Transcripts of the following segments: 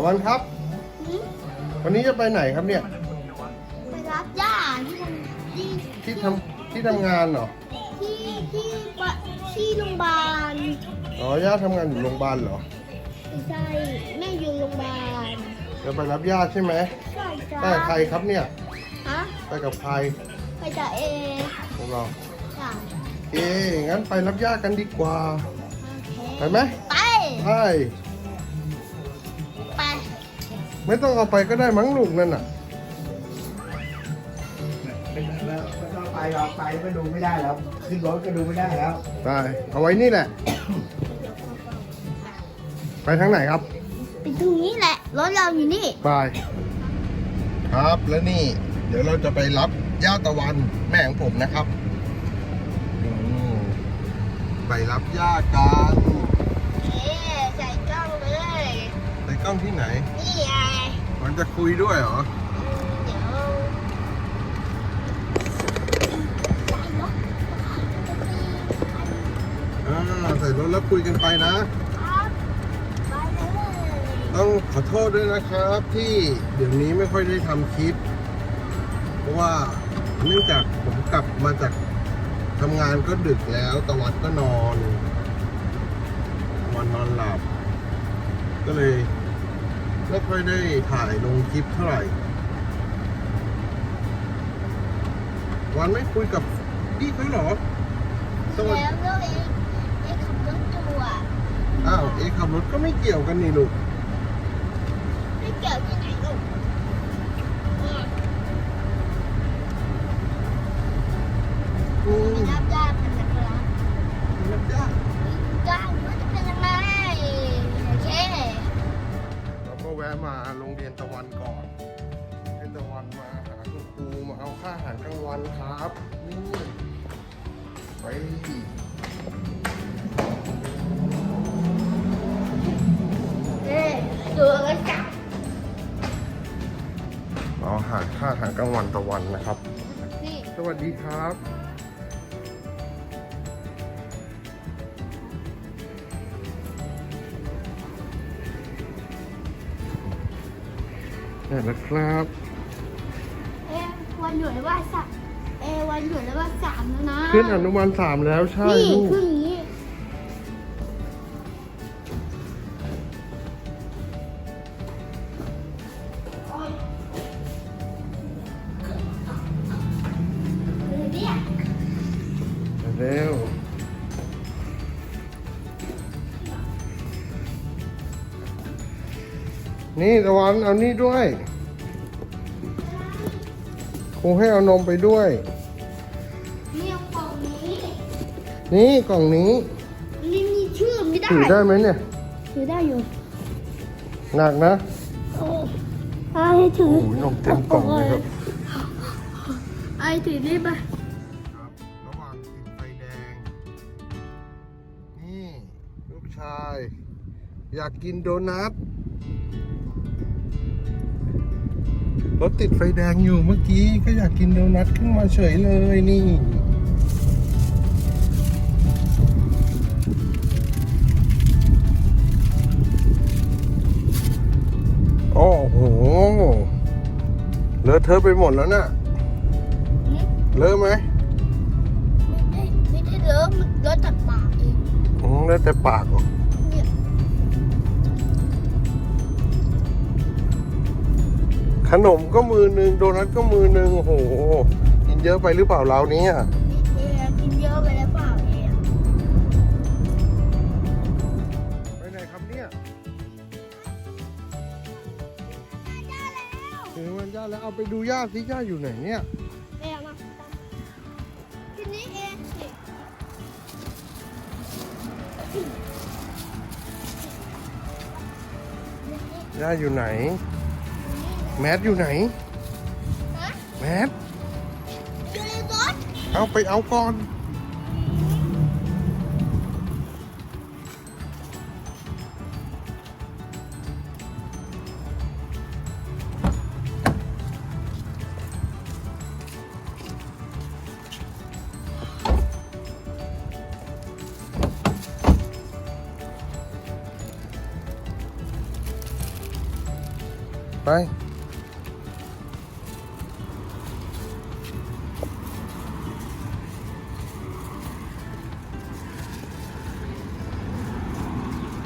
ตะวันครับหืมวันนี้จะไปไหนครับเนี่ย ไปรับย่าที่ทำที่ที่ทำที่ทำงานเหรอ ที่ที่ปะที่โรงพยาบาลอ๋อย่าทำงานอยู่โรงพยาบาลเหรอไม่ใช่แม่อยู่โรงพยาบาลจะไปรับย่าใช่ไหมใช่จ้าไปกับใครครับเนี่ย ฮะไปกับใครไปจ่าเอพวกเรา จ้าเอ๊ะงั้นไปรับย่ากันดีกว่า โอเคไปไหมไปใช่ไป ไม่ต้องเอาไปก็ได้มั้งลูกนั่นน่ะ แล้วก็ไปเราไปก็ดูไม่ได้แล้ว ขึ้นรถก็ดูไม่ได้แล้ว ได้เอาไว้นี่แหละ ไปทางไหนครับไปตรงนี้แหละ รถเราอยู่นี่ ไป ครับแล้วนี่ เดี๋ยวเราจะไปรับย่าตะวันแม่ของผมนะครับอืมไปรับย่ากันเอ๊ะใส่กล้องเลย ไปกล้องที่ไหน นี่ไง มันจะคุยด้วยเหรอเดี๋ยวใส่รถแล้วคุยกันไปนะครับไปเลยต้องขอโทษด้วยนะครับที่เดี๋ยวนี้ไม่ค่อยได้ทำคลิป เพราะว่าเนื่องจากผมกลับมาจากทำงานก็ดึกแล้วตะวันก็นอนวันนอนหลับ ก็เลย ไม่ค่อยได้ถ่ายลงคลิปเท่าไหร่ วันไม่คุยกับพี่เขาเหรอสวัสดีแล้วแล้วเองเองขับรถอยู่อะอ้าวเอะขับรถก็ไม่เกี่ยวกันนี่ลูก ไม่เกี่ยวที่ไหนลูกเนี่ยอืไปมรับ แวะมาโรงเรียนตะวันก่อน ให้ตะวันมาหาคุณครูมาเอาค่าอาหารกลางวันครับนี่ไปเอ๊ะดูกันจับเอาอาหารค่าอาหารกลางวันตะวันนะครับ นี่ สวัสดีครับ นี่แหละครับเอ๊ะวันหยุดแล้วว่าสักเอ๊ะวันหยุดแล้วว่าสามแล้วนะ ขึ้นอนุบาลสามแล้วใช่นี่ลูก ขึ้น นี่ตะวันเอานี่ด้วยคงให้เอานมไปด้วย นี่เอากล่องนี้ นี่กล่องนี้นี่มีชื่อไม่ได้ถือได้ไหมเนี่ยถือได้อยู่ หนักนะโอ้ไอ้ถือโอ้โหนมเต็มกล่องเลยครับไอ้ถือนี่ไปครับระหว่างติดไฟแดง นี่ ลูกชาย อยากกินโดนัท รถติดไฟแดงอยู่เมื่อกี้ก็อยากกินโดนัทขึ้นมาเฉยเลยนี่โอ้โหเลอะเทอะไปหมดแล้วน่ะเลอะไหมไม่ได้ไม่ได้เลอะมันเลอะจากปากเองอืมแล้วแต่ปากเหรอ ขนมก็มือหนึ่งโดนัทก็มือหนึ่งโอ้โหกินเยอะไปหรือเปล่าเราเนี่ยเอ๊ะกินเยอะไปแล้วเปล่าเองไปไหนครับเนี่ยถึงวันย่าแล้วเอาไปดูย่าสิย่าอยู่ไหนเนี่ยแม่มาทีนี้เองสิย่าอยู่ไหน แมทอยู่ไหนแมท อยู่ในรถเอาไปเอาก่อน ไป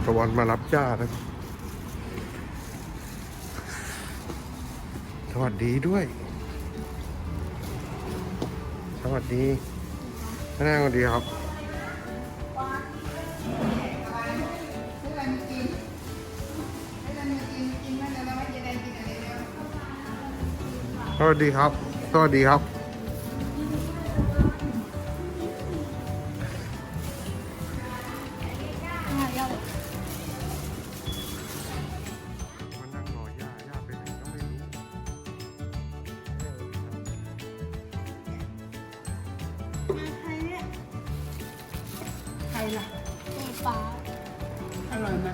ตะวันมารับจ้านะสวัสดีด้วย สวัสดีแม่สวัสดีครับ สวัสดีครับ สวัสดีครับ ใครล่ะสีฟ้าอร่อยไหม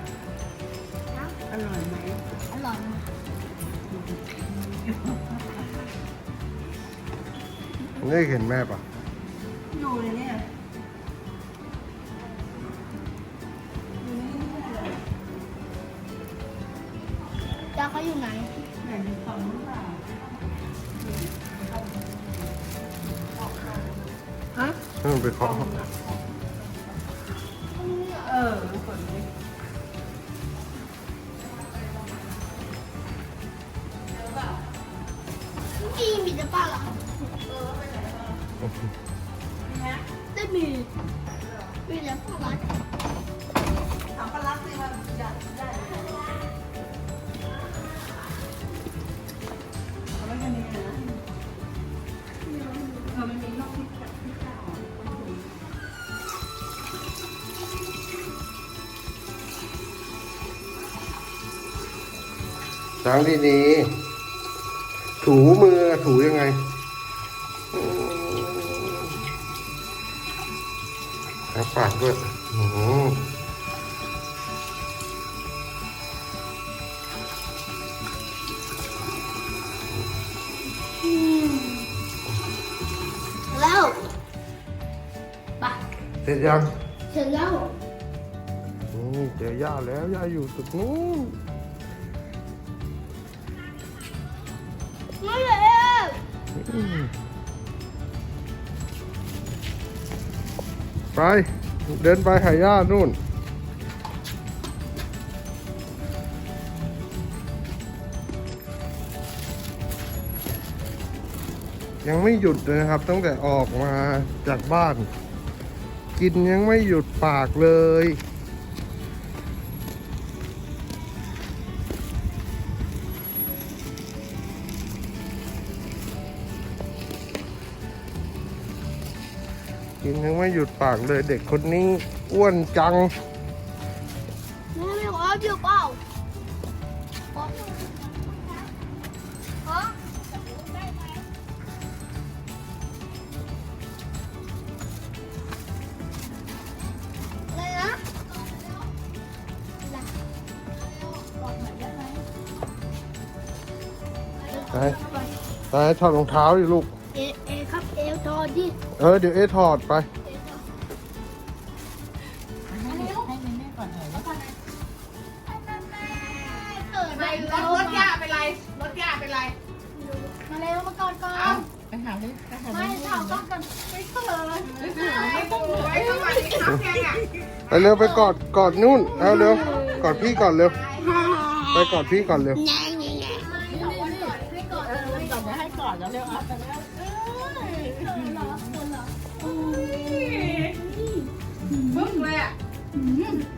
นะอร่อยไหมอร่อยมากนี่เห็นแม่ปะอยู่เลยเนี่ยจ้าเขาอยู่ไหน เออไปเคาะเออฝนเลยนี่มีแต่ป้าเหรอได้มีมีแต่ป้ารักถามปลาลักสิว่าอยากได้ ล้างดีๆ ถูมือถูยังไงอืมล้างปากด้วยโอ้แล้วไปเสร็จยัง เสร็จแล้ว นี่เจอย่าแล้วย่าอยู่ตึกนู้น ไป เดินไปหาย่านู่น ยังไม่หยุดเลยนะครับ ตั้งแต่ออกมาจากบ้าน กินยังไม่หยุดปากเลย กินยังไม่หยุดปากเลยเด็กคนนี้อ้วนจังแม่ไม่ขออยู่เปล่าขอฮะได้ไหมอะไรนะอะไหน่อยได้ไหมไปไปถอดรองเท้าดิลูก เออเดี๋ยวเอถอดไป ให้แม่ก่อนเถอะเกิดไม่รถรถยาเป็นไร รถยาเป็นไร มาเร็วมาก่อนก่อนเอาไปหาดิไปหาไม่ถามก่อนก่อนไม่เขินไม่ต้องหวยสวัสดีครับแกอะไปเร็วไปกอดกอดนู่นเอาเร็วกอดพี่ก่อนเร็วไปกอดพี่ก่อนเร็ว แ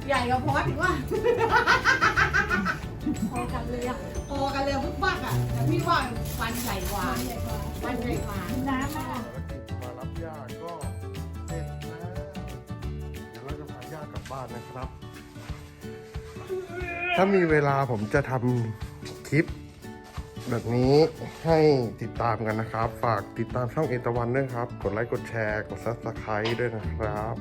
ใหญ่กว่าพอสถึงว่าพอกันเลยอะโตกันเลยบึ้งบักอะแต่พี่ว่าฟันใหญ่กว่าฟันใหญ่กว่าน้ำอะมารับย่าก็เสร็จแล้วเดี๋ยวเราจะพาย่ากลับบ้านนะครับ ถ้ามีเวลาผมจะทำคลิป แบบนี้ให้ติดตามกันนะครับ ฝากติดตามช่องเอตวันด้วยครับ กดไลค์กดแชร์ กดซับสไครต์ด้วยนะครับ